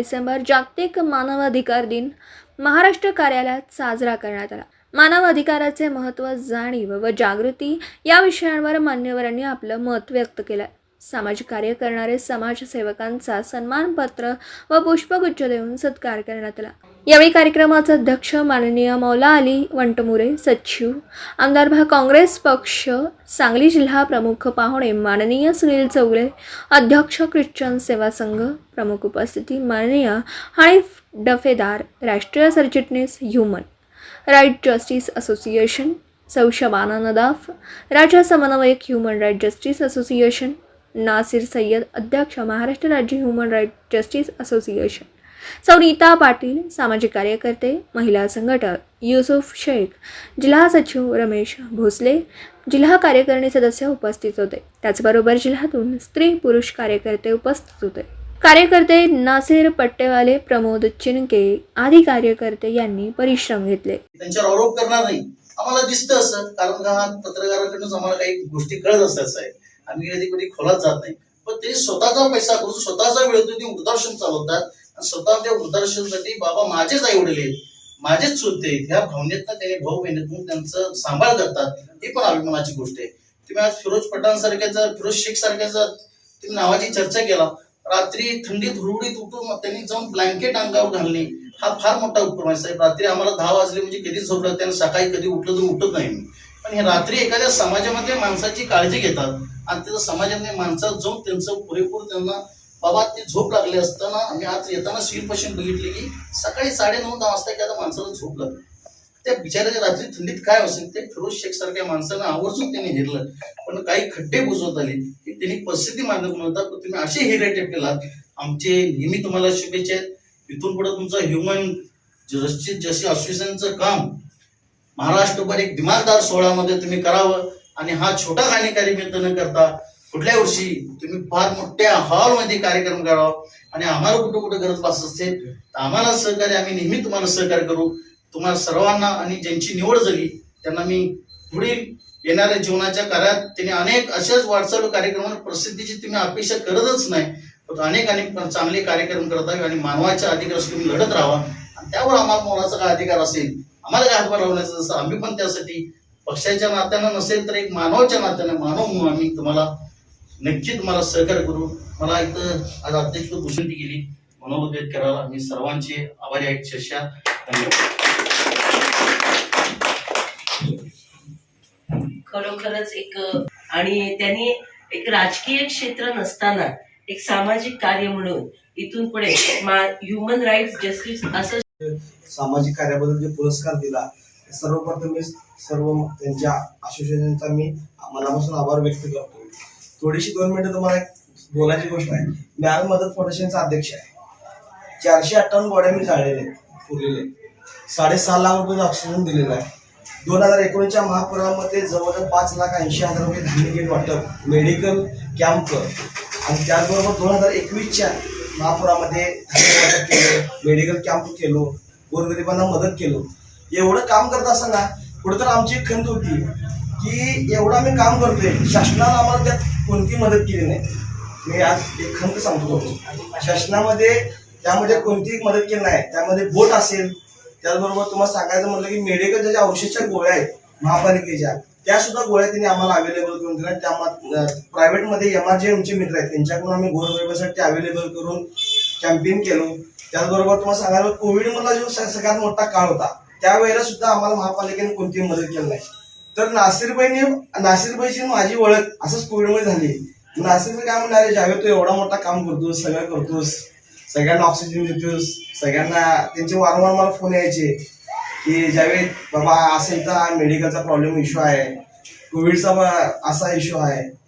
डिसेंबर जागतिक मानवाधिकार दिन महाराष्ट्र कार्यालयात साजरा करण्यात आला. मानव अधिकाराचे महत्त्व जाणीव व जागृती या विषयांवर मान्यवरांनी आपलं मत व्यक्त केलं. सामाजिक कार्य करणारे समाजसेवकांचा सन्मानपत्र व पुष्पगुच्छ देऊन सत्कार करण्यात आला. यावेळी कार्यक्रमाचा अध्यक्ष माननीय मौला अली वंटमुरे सचिव आमदार भा काँग्रेस पक्ष सांगली जिल्हा प्रमुख पाहुणे माननीय सुनील चौगले अध्यक्ष ख्रिश्चन सेवा संघ प्रमुख उपस्थिती माननीय हनीफ डफेदार राष्ट्रीय सरचिटणीस ह्युमन राईट जस्टिस असोसिएशन सौ नदाफ राज्य समन्वयक human right justice association Nasir Sayyad अध्यक्ष महाराष्ट्र राज्य ह्युमन राईट जस्टिस असोसिएशन सौ नीता पाटील सामाजिक कार्यकर्ते महिला संघटक युसुफ शेख जिल्हा सचिव रमेश भोसले जिल्हा कार्यकारिणी सदस्य उपस्थित होते. त्याचबरोबर जिल्ह्यातून स्त्री पुरुष कार्यकर्ते उपस्थित होते. कार्यकर्ते नासिर पट्टेवाले प्रमोद चिनके आदी कार्यकर्ते यांनी परिश्रम घेतले. त्यांच्यावर आरोप करणार नाही. आम्हाला दिसतं असं कारण का पत्रकाराकडूनच आम्हाला काही गोष्टी कळत असतात साहेब. आम्ही कधी कधी खोलात जात नाही. पण ते स्वतःचा पैसा करून स्वतःचा वेळ ते वृद्धाश्रम चालवतात. आणि स्वतः त्या वृद्धाश्रमसाठी बाबा माझेच आई वडील आहेत. माझेच चुलते ह्या भावनेतनं त्याने भाऊ बहिणीतून त्यांचं सांभाळ करतात. ही पण अभिमानाची गोष्ट आहे. तुम्ही आज फिरोज पठाण सारख्याचा फिरोज शेख सारख्याचा तुम्ही नावाची चर्चा केला. रात्री थंडीत हुरहुडीत उठून मग त्यांनी जाऊन ब्लँकेट अंगावर घालणे. हा फार मोठा उपक्रम आहे साहेब. रात्री आम्हाला दहा वाजले म्हणजे कधी झोपलं त्यांना सकाळी कधी उठलं तर उठत नाही मी. पण हे रात्री एखाद्या समाजामध्ये माणसाची काळजी घेतात आणि त्याचं समाजामध्ये माणसात जाऊन त्यांचं पुरेपूर त्यांना बाबा ते झोप लागले असताना आम्ही आज येताना सिव्हिल पेशंट बघितले की सकाळी साडेनऊ दहा वाजता एखाद्या माणसाला झोप लागली. त्या बिचाऱ्याच्या रात्री थंडीत काय असेल ते फिरोज शेख सारख्या माणसानं आवर्जून त्यांनी हेरलं पण काही खड्डे बुजवत आले की त्यांनी परिस्थिती मांडत नव्हता पण तुम्ही असे हेरे केलात. आमचे नेहमी तुम्हाला शुभेच्छा आहेत. इथून पुढे तुमचं ह्युमन जस्टिस जसे असोसिएशनचं काम महाराष्ट्रभर एक दिमागदार सोहळ्यामध्ये तुम्ही करावं आणि हा छोटा हानिकारी मित्र न करता. कुठल्या वर्षी तुम्ही फार मोठ्या हॉलमध्ये कार्यक्रम करावा आणि आम्हाला कुठं कुठं गरज भासत असेल तर आम्हाला सहकार्य आम्ही नेहमी तुम्हाला सहकार्य करू. तुम्हाला सर्वांना आणि ज्यांची निवड झाली त्यांना मी पुढील येणाऱ्या जीवनाच्या कार्यात त्यांनी अनेक अशाच वाटचाल कार्यक्रमांना प्रसिद्धीची तुम्ही अपेक्षा करतच नाही. पण अनेक अनेक चांगले कार्यक्रम करत आहे आणि मानवाच्या अधिकारासाठी तुम्ही लढत राहा आणि त्यावर आम्हाला मोलाचा काय अधिकार असेल आम्हाला काय हातभार लावण्याचं जसं आम्ही पण त्यासाठी पक्षाच्या नात्यानं नसेल तर एक मानवाच्या नात्यानं मानव म्हणून आम्ही तुम्हाला नक्की तुम्हाला सहकार्य करू. मला एक आज अध्यक्ष घोषणा केली. मनोबोधित करायला मी सर्वांचे आभारी आहेत चर्चा धन्यवाद. खरोखरच एक आणि त्यांनी एक राजकीय क्षेत्र नसताना एक सामाजिक कार्य म्हणून इथून पुढे ह्युमन राईट्स जस्टिस असं सामाजिक कार्याबद्दल जे पुरस्कार दिला सर्वप्रथम मी सर्व त्यांच्या असोसिएशनचा मी मनापासून आभार व्यक्त करतो. थोडीशी दोन मिनिटं तुम्हाला एक बोलायची गोष्ट आहे. मी आज मदत फाउंडेशनचा अध्यक्ष आहे. चारशे अठ्ठावन्न गोड्या मी जाळलेले पुरलेले साडेसहा लाख रुपये ऑक्सिजन दिलेला आहे. दोन हजार एकोणीसच्या महापुरामध्ये जवळजवळ पाच लाख ऐंशी हजार रुपये धान्य गेट वाटप मेडिकल कॅम्प आणि त्याचबरोबर दोन हजार एकवीसच्या महापुरामध्ये वाटप केलं मेडिकल कॅम्प केलो गोरगरिबांना मदत केलो. एवढं काम करत असताना कुठं तर आमची एक खंत होती की एवढं आम्ही काम करतोय शासनाला आम्हाला त्यात कोणती मदत केली नाही. मी आज एक खंत सांगतो. शासनामध्ये त्यामध्ये कोणतीही मदत केली नाही. त्यामध्ये बोट असेल त्याचबरोबर तुम्हाला सांगायचं म्हटलं की मेडिकलच्या ज्या औषधच्या गोळ्या आहेत महापालिकेच्या त्या सुद्धा गोळ्या त्यांनी आम्हाला अवेलेबल करून दिल्या. त्या प्रायव्हेटमध्ये एम आर जे आमचे मित्र आहेत. त्यांच्याकडून आम्ही गोरगरिबासाठी अवेलेबल करून कॅम्पेन केलो. त्याचबरोबर तुम्हाला सांगायला कोविड मधला जो सगळ्यात मोठा काळ होता त्यावेळेला सुद्धा आम्हाला महापालिकेने कोणतीही मदत केली नाही. तर नासिरबाईने नासिरबाईची माझी ओळख असंच कोविडमध्ये झाली. नासिरबाई काय म्हणणार जावेद तू एवढा मोठा काम करतोस सगळं करतोस सगळ्यांना ऑक्सिजन देतोस सगळ्यांना त्यांचे वारंवार मला फोन यायचे. की ज्यावेळी बाबा असेल तर मेडिकलचा प्रॉब्लेम इश्यू आहे कोविडचा ब- असा इश्यू आहे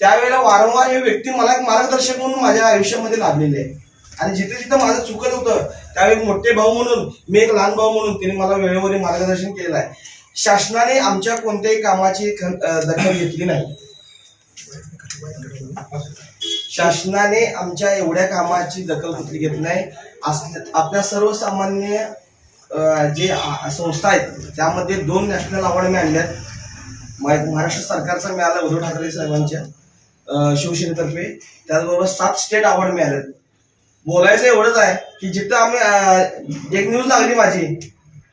त्यावेळेला वारंवार हे व्यक्ती मला एक मार्गदर्शक म्हणून माझ्या आयुष्यामध्ये लाभलेले आहे. आणि जिथे जिथे माझं चुकत होतं त्यावेळी मोठे भाऊ म्हणून मी एक लहान भाऊ म्हणून त्यांनी मला वेळोवेळी मार्गदर्शन केलेलं आहे. शासनाने आमच्या कोणत्याही कामाची ख- दखल घेतली नाही. शासनाने आमच्या एवढ्या कामाची दखल घेतली घेत नाही. आपल्या सर्वसामान्य जे संस्था आहेत त्यामध्ये दोन नॅशनल अवॉर्ड मिळाले आहेत महाराष्ट्र सरकारचा मिळाला उद्धव ठाकरे साहेबांच्या शिवसेनेतर्फे. त्याचबरोबर सात स्टेट अवॉर्ड मिळाले बोलायचं एवढंच आहे की जिथं आम्ही एक न्यूज लागली माझी.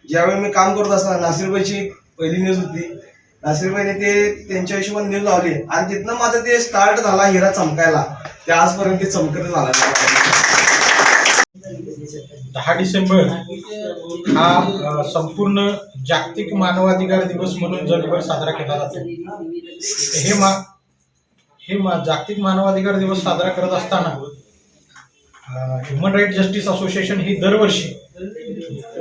ज्यावेळी मी काम करत असताना नासिरबाईची पहिली न्यूज होती. नासिरबाईने ते त्यांच्या हिशोबाने न्यूज लावली. आणि तिथनं माझं ते स्टार्ट झाला हिरा चमकायला ते आजपर्यंत ते चमकत आला. दहा डिसेंबर हा संपूर्ण जागतिक मानवाधिकार दिवस म्हणून जगभर साजरा केला जातो. हे मा हे मा जागतिक मानवाधिकार दिवस साजरा करत असताना ह्युमन राईट जस्टिस असोसिएशन ही दरवर्षी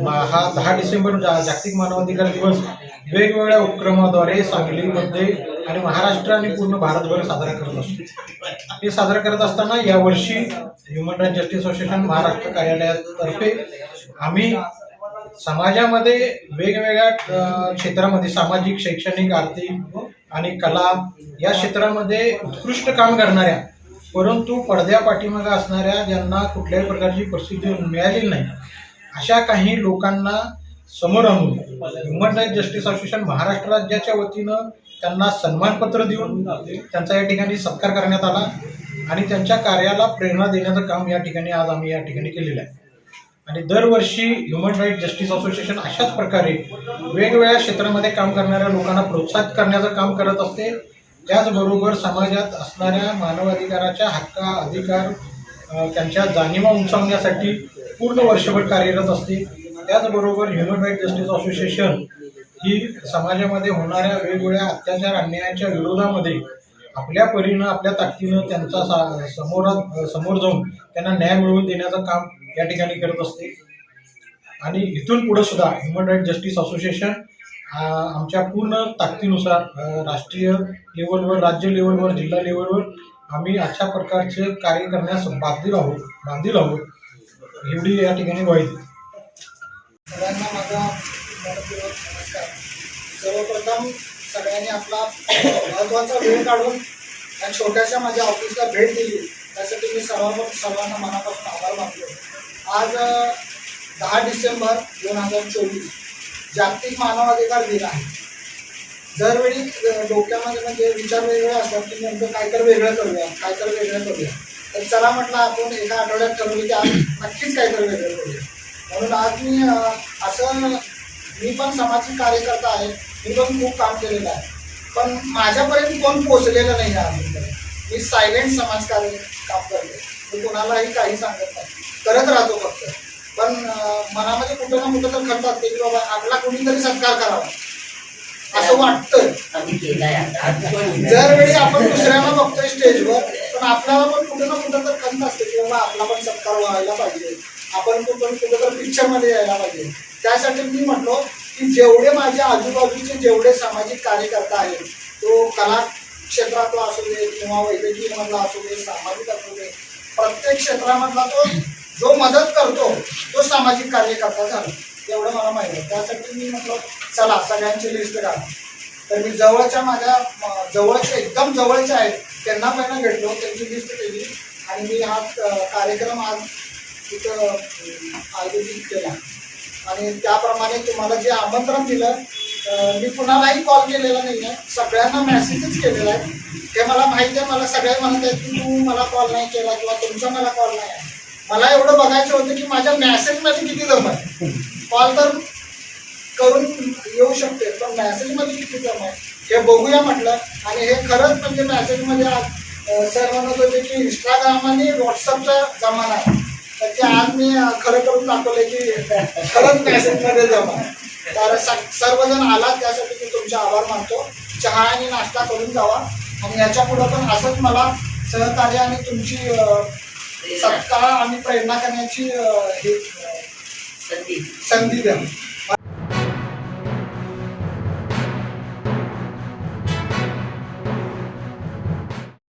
हा दहा डिसेंबर जा जागतिक मानवाधिकार दिवस वेगवेगळ्या उपक्रमाद्वारे सांगलीमध्ये आणि महाराष्ट्र आणि पूर्ण भारतभर साजरा करत असतो. हे साजरा करत असताना यावर्षी human right justice association Maharashtra कार्यालयातर्फे आम्ही समाजामध्ये वेगवेगळ्या क्षेत्रामध्ये सामाजिक शैक्षणिक आर्थिक आणि कला या क्षेत्रामध्ये उत्कृष्ट काम करणाऱ्या परंतु पडद्या पाठीमागे असणाऱ्या ज्यांना कुठल्याही प्रकारची परिस्थिती मिळालेली नाही अशा काही लोकांना समोर आणून human right justice association Maharashtra राज्याच्या वतीनं त्यांना सन्मानपत्र देऊन त्यांचा या ठिकाणी सत्कार करण्यात आला आणि त्यांच्या कार्याला प्रेरणा देण्याचं काम या ठिकाणी आज आम्ही या ठिकाणी केलेलं आहे. आणि दरवर्षी ह्युमन राईट जस्टिस असोसिएशन अशाच प्रकारे वेगवेगळ्या क्षेत्रामध्ये काम करणाऱ्या लोकांना प्रोत्साहित करण्याचं काम करत असते. त्याचबरोबर समाजात असणाऱ्या मानवाधिकाराच्या हक्का अधिकार त्यांच्या जाणीवा उंचावण्यासाठी पूर्ण वर्षभर कार्यरत असते. त्याचबरोबर ह्युमन राईट जस्टिस असोसिएशन ही समाजामध्ये होणाऱ्या वेगवेगळ्या अत्याचार अन्यायाच्या विरोधामध्ये आपल्या परीनं आपल्या ताकदीनं त्यांचा सा समोरात समोर जाऊन त्यांना न्याय मिळवून देण्याचं काम या ठिकाणी करत असते. आणि इथून पुढे सुद्धा ह्युमन राईट जस्टिस असोसिएशन आमच्या पूर्ण ताकदीनुसार राष्ट्रीय लेवलवर राज्य लेवलवर जिल्हा लेवलवर आम्ही अशा प्रकारचे कार्य करण्यास बांधील आहोत बांधील आहोत. एवढी या ठिकाणी वाईट सगळ्यांना माझा सर्वप्रथम सगळ्यांनी आपला महत्त्वाचा वेळ काढून या छोट्याशा माझ्या ऑफिसला भेट दिली. त्यासाठी मी सर्व सर्वांना मनापासून आभार मानतो. आज दहा डिसेंबर दोन हजार चोवीस जागतिक मानवाधिकार दिन आहे. दरवेळी डोक्यामध्ये म्हणजे विचार वेगळे असतात की नेमकं काय तर वेगळं करूया काय तर वेगळं करूया. तर चला म्हटलं आपण एका आठवड्यात ठरवलं की आज नक्कीच काय तर वेगळं करूया. म्हणून आज मी असं मी पण सामाजिक कार्यकर्ता आहे. मी पण खूप काम केलेलं आहे. पण माझ्यापर्यंत कोण पोचलेलं नाही आहे अजूनपर्यंत मी सायलेंट समाजकार्य काम करते मी कोणालाही काही सांगत नाही. करत राहतो फक्त. पण मनामध्ये कुठं ना कुठं तर खंत असते की बाबा आपला कोणीतरी सत्कार करावा. असं वाटतं दरवेळी आपण दुसऱ्यांना बघतोय स्टेजवर पण आपल्याला पण कुठं ना कुठं तर खंत असते की बाबा आपला पण सत्कार व्हायला पाहिजे. आपण पण कुठं तर पिक्चरमध्ये यायला पाहिजे. त्यासाठी मी म्हटलो की जेवढे माझ्या आजूबाजूचे जेवढे सामाजिक कार्यकर्ता आहेत तो कला क्षेत्रातला असू दे किंवा वैद्यकीयमधला असू दे सामाजिक असू दे प्रत्येक क्षेत्रामधला तो जो मदत करतो तो सामाजिक कार्यकर्ता झाला. एवढं मला माहिती आहे. त्यासाठी मी म्हटलं चला सगळ्यांची लिस्ट काढा. तर मी जवळच्या माझ्या जवळच्या एकदम जवळच्या आहेत त्यांना पहिला भेटलो त्यांची लिस्ट केली आणि मी हा कार्यक्रम आज तिथं आयोजित केला. आणि त्याप्रमाणे तुम्हाला जे आमंत्रण दिलं मी कुणालाही कॉल केलेला नाही आहे सगळ्यांना मेसेजच केलेला आहे. हे मला माहिती आहे. मला सगळे म्हणत आहेत की तू मला कॉल नाही केला किंवा तुमचा मला कॉल नाही आहे. मला एवढं बघायचं होतं की माझ्या मॅसेजमध्ये किती दम आहे. कॉल तर करून येऊ शकते पण मॅसेजमध्ये किती दम आहे? हे बघूया म्हटलं. आणि हे खरंच म्हणजे मॅसेजमध्ये सर म्हणत होते की इंस्टाग्राम आणि व्हॉट्सअपचा जमाना आहे. ते आज मी खरं करून दाखवले की खरंच मेसेजमध्ये जमा तर सर्वजण आला त्यासाठी मी तुमचे आभार मानतो. चहा आणि नाश्ता करून जावा. आणि याच्या पुढं पण असंच मला सहकार्य आणि तुमची सत्कार आणि प्रेरणा करण्याची हे संधी द्या.